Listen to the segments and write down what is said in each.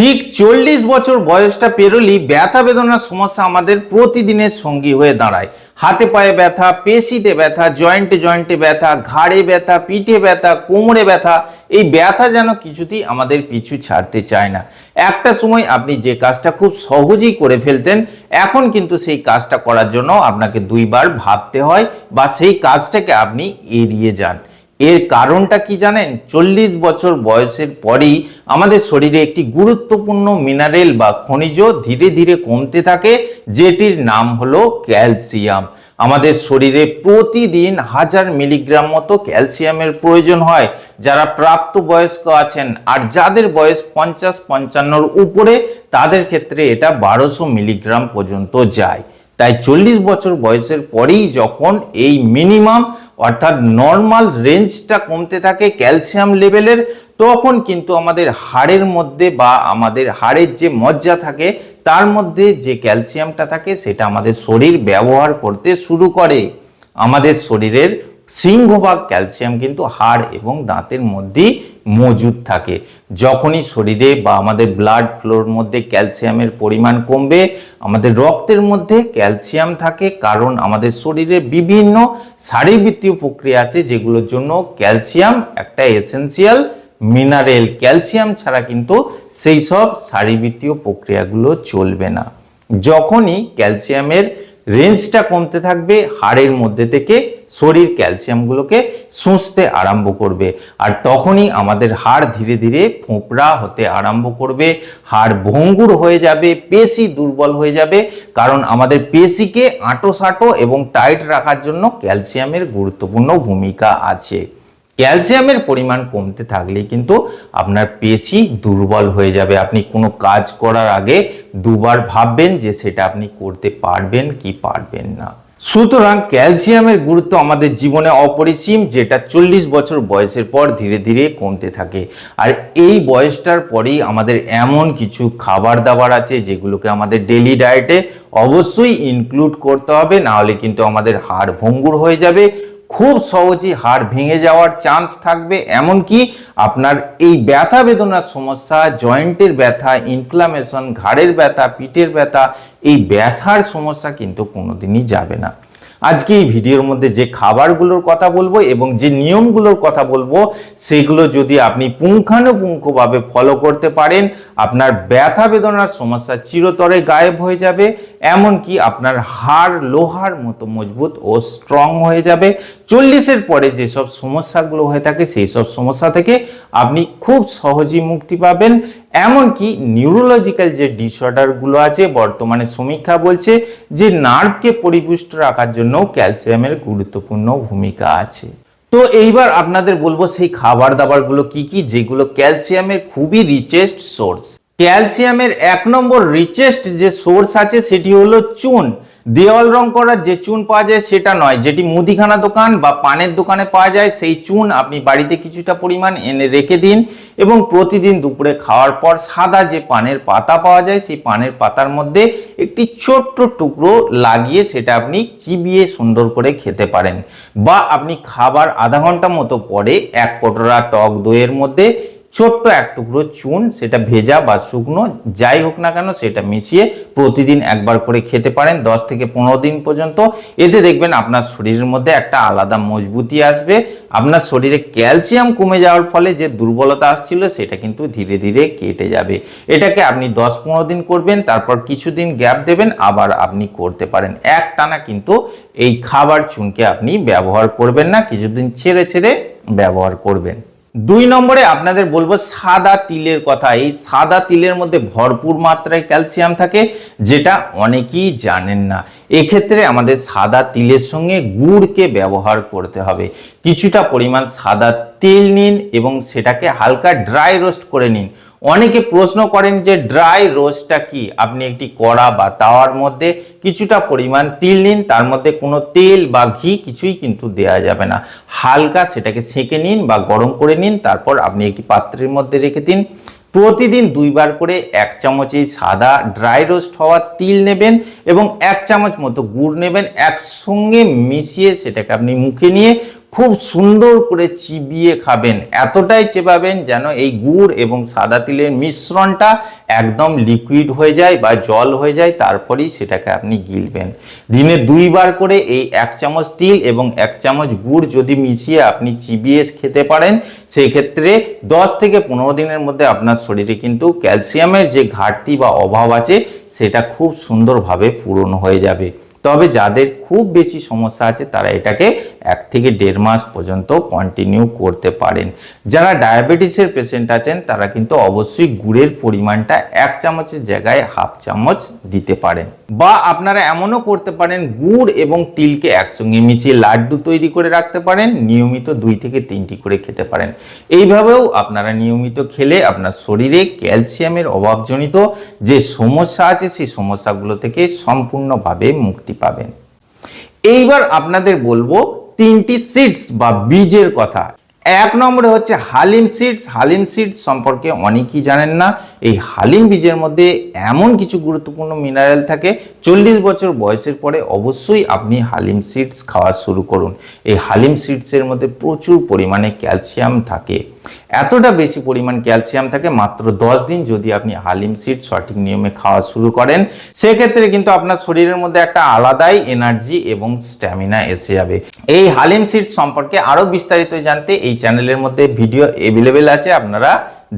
ঠিক চল্লিশ বছর বয়সটা পেরোলেই ব্যথা বেদনার সমস্যা আমাদের প্রতিদিনের সঙ্গী হয়ে দাঁড়ায়। হাতে পায়ে ব্যথা, পেশিতে ব্যথা, জয়েন্টে জয়েন্টে ব্যথা, ঘাড়ে ব্যথা, পিঠে ব্যথা, কোমরে ব্যথা, এই ব্যথা যেন কিছুতেই আমাদের পিছু ছাড়তে চায় না। একটা সময় আপনি যে কাজটা খুব সহজেই করে ফেলতেন, এখন কিন্তু সেই কাজটা করার জন্য আপনাকে দুইবার ভাবতে হয় বা সেই কাজটাকে আপনি এড়িয়ে যান। এর কারণটা কি জানেন? চল্লিশ বছর বয়সের পরেই আমাদের শরীরে একটি গুরুত্বপূর্ণ মিনারেল বা খনিজ ধীরে ধীরে কমতে থাকে, যেটির নাম হলো ক্যালসিয়াম আমাদের শরীরে প্রতিদিন হাজার মিলিগ্রাম মতো ক্যালসিয়ামের প্রয়োজন হয়। যারা প্রাপ্তবয়স্ক আছেন আর যাদের বয়স পঞ্চাশ পঞ্চান্নর উপরে, তাদের ক্ষেত্রে এটা বারোশো মিলিগ্রাম পর্যন্ত যায়। তাই চল্লিশ বছর বয়সের পরেই যখন এই মিনিমাম অর্থাৎ নর্মাল রেঞ্জটা কমতে থাকে ক্যালসিয়াম লেভেলের তখন কিন্তু আমাদের হাড়ের মধ্যে বা আমাদের হাড়ের যে মজ্জা থাকে, তার মধ্যে যে ক্যালসিয়ামটা থাকে, সেটা আমাদের শরীর ব্যবহার করতে শুরু করে। আমাদের শরীরের সিংহভাগ ক্যালসিয়াম কিন্তু হাড় এবং দাঁতের মধ্যেই মজুদ থাকে। যখনই শরীরে বা আমাদের ব্লাড ফ্লোর মধ্যে ক্যালসিয়ামের পরিমাণ কমবে, আমাদের রক্তের মধ্যে ক্যালসিয়াম থাকে কারণ আমাদের শরীরে বিভিন্ন শারীরবৃত্তীয় প্রক্রিয়া আছে যেগুলোর জন্য ক্যালসিয়াম একটা এসেন্সিয়াল মিনারেল ক্যালসিয়াম ছাড়া কিন্তু সেই সব শারীরবৃত্তীয় প্রক্রিয়াগুলো চলবে না। যখনই ক্যালসিয়ামের রেঞ্জটা কমতে থাকবে, হাড়ের মধ্যে থেকে শরীর ক্যালসিয়ামগুলোকে শুষতে আরম্ভ করবে। আর তখনই আমাদের হাড় ধীরে ধীরে ফোঁপড়া হতে আরম্ভ করবে। হাড় ভঙ্গুর হয়ে যাবে, পেশি দুর্বল হয়ে যাবে। কারণ আমাদের পেশিকে আঁটো সাঁটো এবং টাইট রাখার জন্য ক্যালসিয়ামের গুরুত্বপূর্ণ ভূমিকা আছে। ক্যালসিয়ামের পরিমাণ কমতে থাকলে কিন্তু আপনার পেশি দুর্বল হয়ে যাবে। আপনি কোনো কাজ করার আগে দুবার ভাববেন যে সেটা আপনি করতে পারবেন কি পারবেন না। সুতরাং ক্যালসিয়ামের গুরুত্ব আমাদের জীবনে অপরিসীম, যেটা চল্লিশ বছর বয়সের পর ধীরে ধীরে কমতে থাকে। আর এই বয়সটার পরেই আমাদের এমন কিছু খাবার দাবার আছে, যেগুলোকে আমাদের ডেলি ডায়েটে অবশ্যই ইনক্লুড করতে হবে, নাহলে কিন্তু আমাদের হাড় ভঙ্গুর হয়ে যাবে। খুব সহজেই হাড় ভেঙে যাওয়ার চান্স থাকবে। এমনকি আপনার এই ব্যথা বেদনার সমস্যা জয়েন্টের ব্যথা ইনফ্লামেশন ঘাড়ের ব্যথা, পিঠের ব্যথা, এই ব্যথার সমস্যা কিন্তু কোনোদিনই যাবে না। আজকে এই ভিডিওর মধ্যে যে খাবারগুলোর কথা বলব এবং যে নিয়মগুলোর কথা বলব, সেগুলো যদি আপনি পুঙ্খানুপুঙ্খভাবে ফলো করতে পারেন, আপনার ব্যথা বেদনার সমস্যা চিরতরে গায়েব হয়ে যাবে, এমনকি আপনার হাড় লোহার মতো মজবুত ও স্ট্রং হয়ে যাবে। চল্লিশের পরে যেসব সমস্যাগুলো হয়ে থাকে সেই সব সমস্যা থেকে আপনি খুব সহজেই মুক্তি পাবেন। এমনকি নিউরোলজিক্যাল যে ডিসঅর্ডারগুলো আছে, বর্তমানে সমীক্ষা বলছে যে নার্ভকে পরিপুষ্ট রাখার জন্য ক্যালসিয়ামের গুরুত্বপূর্ণ ভূমিকা আছে। তো এইবার আপনাদের বলব সেই খাবার দাবারগুলো কি কি, যেগুলো ক্যালসিয়ামের খুবই রিচেস্ট সোর্স ক্যালসিয়ামের এক নম্বর রিচেস্ট যে সোর্স আছে, সেটি হলো চুন। দেওয়াল রং করার যে চুন পাওয়া যায় সেটা নয়। যেটি মুদিখানা দোকান বা পানের দোকানে পাওয়া যায়, সেই চুন আপনি বাড়িতে কিছুটা পরিমাণ এনে রেখে দিন এবং প্রতিদিন দুপুরে খাওয়ার পর সাদা যে পানের পাতা পাওয়া যায়, সেই পানের পাতার মধ্যে একটি ছোট্ট টুকরো লাগিয়ে সেটা আপনি চিবিয়ে সুন্দর করে খেতে পারেন। বা আপনি খাবার আধা ঘণ্টা মতো পরে এক কটোরা টক দইয়ের মধ্যে ছোট্ট এক টুকরো চুন, সেটা ভেজা বা শুকনো, যাই হোক না কেন সেটা মিশিয়ে প্রতিদিন একবার করে খেতে পারেন, দশ থেকে পনেরো দিন পর্যন্ত। এতে দেখবেন আপনার শরীরের মধ্যে একটা আলাদা মজবুতি আসবে। আপনার শরীরে ক্যালসিয়াম কমে যাওয়ার ফলে যে দুর্বলতা আসছিল, সেটা কিন্তু ধীরে ধীরে কেটে যাবে। এটাকে আপনি দশ পনেরো দিন করবেন, তারপর কিছুদিন গ্যাপ দেবেন, আবার আপনি করতে পারেন। এক টানা কিন্তু এই খাবার চুনকে আপনি ব্যবহার করবেন না, কিছুদিন ছেড়ে ছেড়ে ব্যবহার করবেন। দুই নম্বরে আপনাদের বলব সাদা তিলের কথা। এই সাদা তিলের মধ্যে ভরপুর মাত্রায় ক্যালসিয়াম থাকে, যেটা অনেকেই জানেন না। এক্ষেত্রে আমাদের সাদা তিলের সঙ্গে গুড়কে ব্যবহার করতে হবে। কিছুটা পরিমাণ সাদা তেল নিন এবং সেটাকে হালকা ড্রাই রোস্ট করে নিন। অনেকে প্রশ্ন করেন যে ড্রাই রোস্টটা কি? আপনি একটি কড়া বা তাওয়ার মধ্যে কিছুটা পরিমাণ তিল নিন, তার মধ্যে কোনো তেল বা ঘি কিছুই কিন্তু দেওয়া যাবে না। হালকা সেটাকে সেঁকে নিন বা গরম করে নিন, তারপর আপনি একটি পাত্রের মধ্যে রেখে দিন। প্রতিদিন দুইবার করে এক চামচ এই সাদা ড্রাই রোস্ট হওয়া তিল নেবেন এবং এক চামচ মতো গুড় নেবেন। একসঙ্গে মিশিয়ে সেটাকে আপনি মুখে নিয়ে খুব সুন্দর করে চিবিয়ে খাবেন। এতটাই চেবাবেন যেন এই গুড় এবং সাদা তিলের মিশ্রণটা একদম লিকুইড হয়ে যায় বা জল হয়ে যায়, তারপরেই সেটাকে আপনি গিলবেন। দিনে দুইবার করে এই এক চামচ তিল এবং এক চামচ গুড় যদি মিশিয়ে আপনি চিবিয়ে খেতে পারেন সেই ক্ষেত্রে দশ থেকে পনেরো দিনের মধ্যে আপনার শরীরে কিন্তু ক্যালসিয়ামের যে ঘাটতি বা অভাব আছে, সেটা খুব সুন্দরভাবে পূরণ হয়ে যাবে। তবে যাদের খুব বেশি সমস্যা আছে, তারা এটাকে এক থেকে দেড় মাস পর্যন্ত কন্টিনিউ করতে পারেন। যারা ডায়াবেটিসের পেশেন্ট আছেন, তারা কিন্তু অবশ্যই গুড়ের পরিমাণটা এক চামচের জায়গায় হাফ চামচ দিতে পারেন। বা আপনারা এমনও করতে পারেন, গুড় এবং তিলকে একসঙ্গে মিশিয়ে লাড্ডু তৈরি করে রাখতে পারেন, নিয়মিত দুই থেকে তিনটি করে খেতে পারেন। এইভাবেও আপনারা নিয়মিত খেলে আপনার শরীরে ক্যালসিয়ামের অভাবজনিত যে সমস্যা আছে, সেই সমস্যাগুলো থেকে সম্পূর্ণভাবে মুক্তি পাবেন। এইবার আপনাদের বলব তিনটি সিডস বা বীজের কথা। এক নম্বরে হচ্ছে হালিম সিডস হালিম সিডস সম্পর্কে অনেকেই জানেন না। এই হালিম বীজের মধ্যে এমন কিছু গুরুত্বপূর্ণ মিনারেল থাকে, চল্লিশ বছর বয়সের পরে অবশ্যই আপনি হালিম সিডস খাওয়া শুরু করুন। এই হালিম সিডসের মধ্যে প্রচুর পরিমাণে ক্যালসিয়াম থাকে। এতটা বেশি পরিমাণ ক্যালসিয়াম থাকে মাত্র দশ দিন যদি আপনি হালিম সিড সঠিক নিয়মে খাওয়া শুরু করেন, সেক্ষেত্রে কিন্তু আপনার শরীরের মধ্যে একটা আলাদাই এনার্জি এবং স্ট্যামিনা এসে যাবে। এই হালিম সিড সম্পর্কে আরও বিস্তারিত জানতে এই চ্যানেলের মধ্যে ভিডিও এভেলেবেল আছে, আপনারা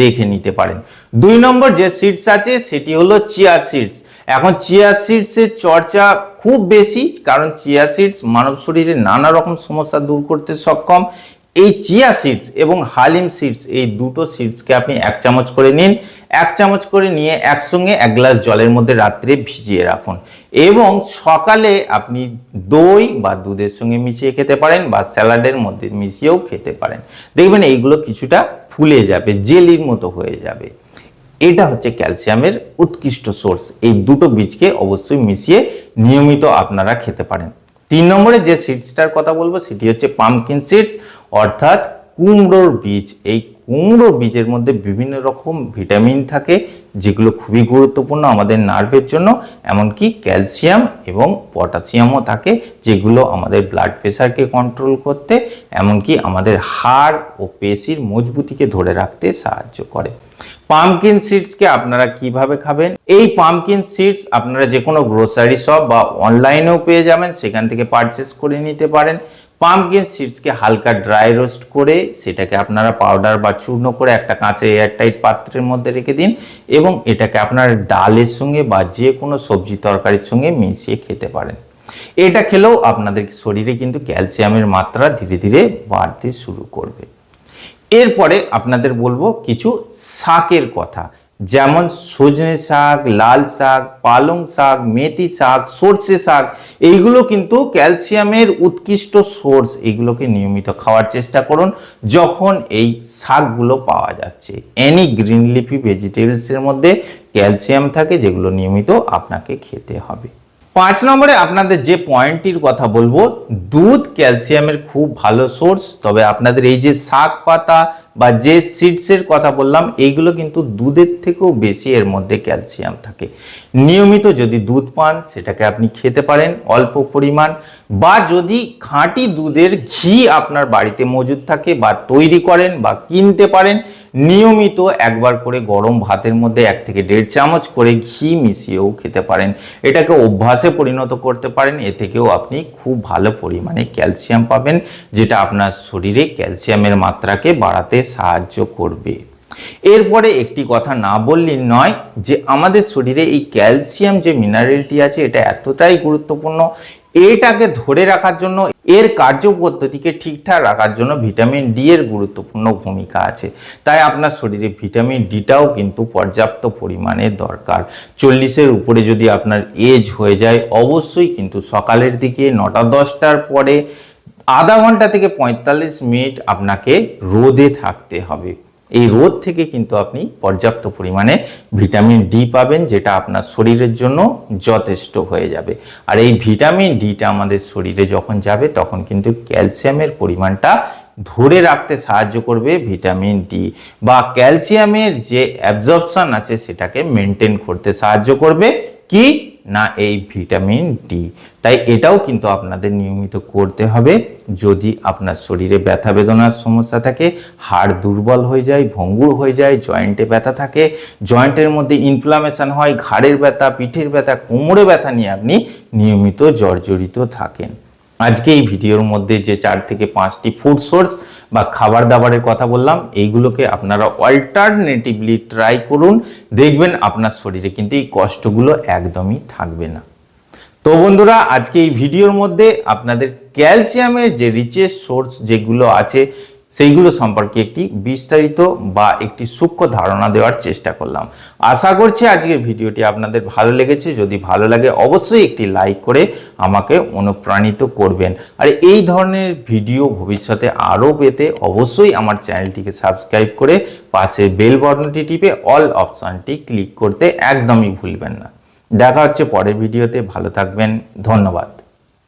দেখে নিতে পারেন। দুই নম্বর যে সিডস আছে, সেটি হলো চিয়া সিডস। এখন চিয়া সিডসের চর্চা খুব বেশি, কারণ চিয়া সিডস মানব শরীরে নানা রকম সমস্যা দূর করতে সক্ষম। এই চিয়া সিডস এবং হালিম সিডস এই দুটো সিডসকে আপনি এক চামচ করে নিন। এক চামচ করে নিয়ে একসঙ্গে এক গ্লাস জলের মধ্যে রাত্রে ভিজিয়ে রাখুন। এবং সকালে আপনি দই বা দুধের সঙ্গে মিশিয়ে খেতে পারেন বা স্যালাডের মধ্যে মিশিয়েও খেতে পারেন। দেখবেন এইগুলো কিছুটা ফুলে যাবে, জেলির মতো হয়ে যাবে। এটা হচ্ছে ক্যালসিয়ামের উৎকৃষ্ট সোর্স এই দুটো বীজকে অবশ্যই মিশিয়ে নিয়মিত আপনারা খেতে পারেন। তিন নম্বরে যে সিডসটার কথা বলব, সেটি হচ্ছে পামকিন সিডস অর্থাৎ কুমড়োর বীজ। এই কুমড়ো বীজের মধ্যে বিভিন্ন রকম ভিটামিন থাকে যেগুলো খুবই গুরুত্বপূর্ণ আমাদের নার্ভের জন্য, এমনকি ক্যালসিয়াম এবং পটাশিয়ামও থাকে, যেগুলো আমাদের ব্লাড প্রেশারকে কন্ট্রোল করতে, এমনকি আমাদের হাড় ও পেশির মজবুতিকে ধরে রাখতে সাহায্য করে। পামকিন সিডসকে আপনারা কীভাবে খাবেন? এই পামকিন সিডস আপনারা যে কোনো গ্রোসারি শপ বা অনলাইনেও পেয়ে যাবেন, সেখান থেকে পারচেস করে নিতে পারেন। পামকিন সিডসকে হালকা ড্রাই রোস্ট করে সেটাকে আপনারা পাউডার বা চূর্ণ করে একটা কাঁচে এয়ারটাইট পাত্রের মধ্যে রেখে দিন এবং এটাকে আপনার ডালের সঙ্গে বা যে কোনো সবজি তরকারির সঙ্গে মিশিয়ে খেতে পারেন। এটা খেলেও আপনাদের শরীরে কিন্তু ক্যালসিয়ামের মাত্রা ধীরে ধীরে বাড়তে শুরু করবে। এরপরে আপনাদের বলব কিছু শাকের কথা। যেমন সজনে শাক, লাল শাক, পালং শাক, মেথি শাক, সর্ষে শাক, এইগুলো কিন্তু ক্যালসিয়ামের উৎকৃষ্ট সোর্স। এইগুলোকে নিয়মিত খাওয়ার চেষ্টা করুন যখন এই শাকগুলো পাওয়া যাচ্ছে। এনি গ্রিন লিফি ভেজিটেবলসের মধ্যে ক্যালসিয়াম থাকে যেগুলো নিয়মিত আপনাকে খেতে হবে। পাঁচ নম্বরে আপনাদের যে পয়েন্টটির কথা বলব, দুধ ক্যালসিয়ামের খুব ভালো সোর্স, তবে আপনাদের এই যে শাক পাতা বা যে সিডসের কথা বললাম, এইগুলো কিন্তু দুধের থেকেও বেশি এর মধ্যে ক্যালসিয়াম থাকে। নিয়মিত যদি দুধ পান, সেটাকে আপনি খেতে পারেন, অল্প পরিমাণ। বা যদি খাঁটি দুধের ঘি আপনার বাড়িতে মজুদ থাকে বা তৈরি করেন বা কিনতে পারেন, নিয়মিত একবার করে গরম ভাতের মধ্যে এক থেকে দেড় চামচ করে ঘি মিশিয়েও খেতে পারেন। এটাকে অভ্যাসে পরিণত করতে পারেন। এ থেকেও আপনি খুব ভালো পরিমাণে ক্যালসিয়াম পাবেন, যেটা আপনার শরীরে ক্যালসিয়ামের মাত্রাকে বাড়াতে সাহায্য করবে। এরপরে একটি কথা না বললেই নয় যে, আমাদের শরীরে এই ক্যালসিয়াম যে মিনারেলটি আছে, এটা এতটাই গুরুত্বপূর্ণ এটাকে ধরে রাখার জন্য এর কার্য পদ্ধতিকে ঠিকঠাক রাখার জন্য ভিটামিন ডি এর গুরুত্বপূর্ণ ভূমিকা আছে। তাই আপনার শরীরে ভিটামিন ডিটাও কিন্তু পর্যাপ্ত পরিমাণে দরকার। চল্লিশের উপরে যদি আপনার এজ হয়ে যায়, অবশ্যই কিন্তু সকালের দিকে নটা দশটার পরে আধা ঘণ্টা থেকে পঁয়তাল্লিশ মিনিট আপনাকে রোদে থাকতে হবে। এই রোদ থেকে কিন্তু আপনি পর্যাপ্ত পরিমাণে ভিটামিন ডি পাবেন, যেটা আপনার শরীরের জন্য যথেষ্ট হয়ে যাবে। আর এই ভিটামিন ডিটা আমাদের শরীরে যখন যাবে, তখন কিন্তু ক্যালসিয়ামের পরিমাণটা ধরে রাখতে সাহায্য করবে ভিটামিন ডি। বা ক্যালসিয়ামের যে অ্যাবজর্পশন আছে, সেটাকে মেনটেন করতে সাহায্য করবে। কি? না এই ভিটামিন ডি তাই এটাও কিন্তু আপনাদের নিয়মিত করতে হবে। যদি আপনার শরীরে ব্যথা বেদনার সমস্যা থাকে, হাড় দুর্বল হয়ে যায়, ভঙ্গুর হয়ে যায়, জয়েন্টে ব্যথা থাকে, জয়েন্টের মধ্যে ইনফ্লামেশন হয়, ঘাড়ের ব্যথা, পিঠের ব্যথা, কোমরে ব্যথা নিয়ে আপনি নিয়মিত জর্জরিত থাকেন। আজকে এই ভিডিওর মধ্যে যে চার থেকে পাঁচটি ফুড সোর্স বা খাবার দাবারের কথা বললাম, এইগুলোকে আপনারা অল্টারনেটিভলি ট্রাই করুন। দেখবেন আপনার শরীরে কিন্তু এই কষ্টগুলো একদমই থাকবে না। তো বন্ধুরা, আজকে এই ভিডিওর মধ্যে আপনাদের ক্যালসিয়ামের যে রিচেস সোর্স যেগুলো আছে সেইগুলো সম্পর্কে একটি বিস্তারিত বা একটি সূক্ষ্ম ধারণা দেওয়ার চেষ্টা করলাম। আশা করছি আজকের ভিডিওটি আপনাদের ভালো লেগেছে। যদি ভালো লাগে, অবশ্যই একটি লাইক করে আমাকে অনুপ্রাণিত করবেন। আর এই ধরনের ভিডিও ভবিষ্যতে আরও পেতে অবশ্যই আমার চ্যানেলটিকে সাবস্ক্রাইব করে পাশের বেল বটনটি টিপে অল অপশানটি ক্লিক করতে একদমই ভুলবেন না। দেখা হচ্ছে পরের ভিডিওতে। ভালো থাকবেন। ধন্যবাদ।